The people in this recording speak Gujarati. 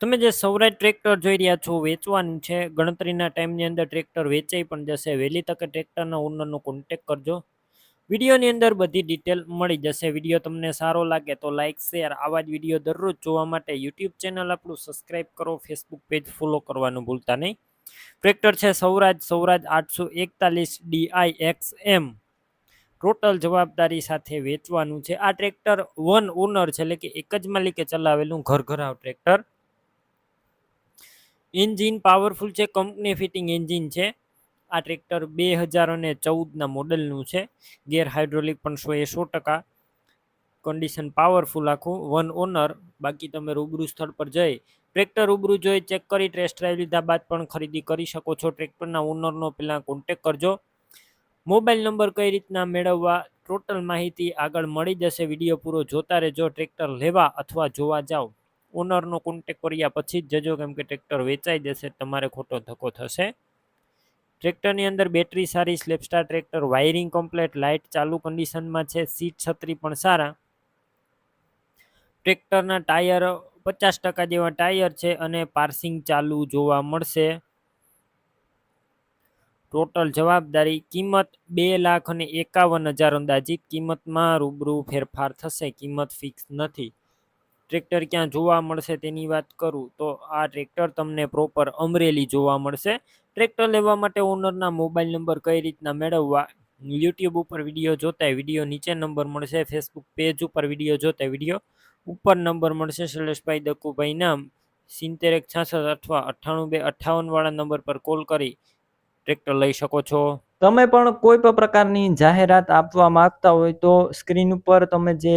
તમે જે સૌરાજ ટ્રેક્ટર જોઈ રહ્યા છો, વેચવાનું છે. ગણતરીના ટાઈમની અંદર ટ્રેક્ટર વેચાઈ પણ જશે. વહેલી તકે ટ્રેક્ટરના ઓનરનો કોન્ટેક કરજો. વિડીયોની અંદર બધી ડિટેલ મળી જશે. વીડિયો તમને સારો લાગે તો લાઇક શેર આવા જ વીડિયો દરરોજ જોવા માટે યુટ્યુબ ચેનલ આપણું સબસ્ક્રાઇબ કરો ફેસબુક પેજ ફોલો કરવાનું ભૂલતા નહીં. ટ્રેક્ટર છે સૌરાજ સૌરાજ આઠસો એકતાલીસ ડીઆઈ એક્સ એમ ટોટલ જવાબદારી સાથે વેચવાનું છે. આ ટ્રેક્ટર વન ઓનર છે, એટલે કે એક જ માલિકે ચલાવેલું ઘર ઘરાવ ટ્રેક્ટર. એન્જિન પાવરફુલ છે કંપની ફિટિંગ એન્જિન છે. આ ટ્રેક્ટર બે હજાર અને ચૌદના મોડલનું છે. ગેર હાઇડ્રોલિક પણ સો એ સો ટકા. કન્ડિશન પાવરફુલ આખું. વન ઓનર બાકી તમે રૂબરૂ સ્થળ પર જઈ ટ્રેક્ટર રૂબરૂ જોઈ ચેક કરી ટેસ્ટ ડ્રાઈવ લીધા બાદ પણ ખરીદી કરી શકો છો. ટ્રેક્ટરના ઓનરનો પહેલાં કોન્ટેક કરજો. મોબાઈલ નંબર કઈ રીતના મેળવવા ટોટલ માહિતી આગળ મળી જશે. વીડિયો પૂરો જોતા રહેજો. ટ્રેક્ટર લેવા અથવા જોવા જાઓ. ઓનરનો કોન્ટેક કર્યા પછી જ જજો કેમ કે ટ્રેક્ટર વેચાઈ જશે, તમારે ખોટો ધક્કો થશે. ટ્રેક્ટરની અંદર બેટરી સારી self starter tractor wiring complete light ચાલુ કન્ડિશનમાં છે સીટ છત્રી પણ સારા. ટ્રેક્ટરના ટાયર પચાસ ટકા જેવા ટાયર છે અને પાર્સિંગ ચાલુ જોવા મળશે. ટોટલ જવાબદારી કિંમત બે લાખ અને એકાવન હજાર અંદાજિત કિંમતમાં રૂબરૂ ફેરફાર થશે, કિંમત ફિક્સ નથી. ટ્રેક્ટર ક્યાં જોવા મળશે તેની વાત કરું તો આ ટ્રેક્ટર તમને પ્રોપર અમરેલી જોવા મળશે. ટ્રેક્ટર લેવા માટે ઓનરના મોબાઈલ નંબર કઈ રીતના મેળવવા યુટ્યુબ ઉપર વીડિયો જોતા વીડિયો નીચે નંબર મળશે ફેસબુક પેજ ઉપર વીડિયો જોતા વીડિયો ઉપર નંબર મળશે શૈલેષભાઈ દક્કુભાઈના સિત્તેર એક છાસઠ અથવા અઠ્ઠાણું બે અઠ્ઠાવનવાળા નંબર પર કોલ કરી ટ્રેક્ટર લઈ શકો છો. તમે પણ કોઈ પણ પ્રકારની જાહેરાત આપવા માંગતા હોય તો સ્ક્રીન ઉપર તમે જે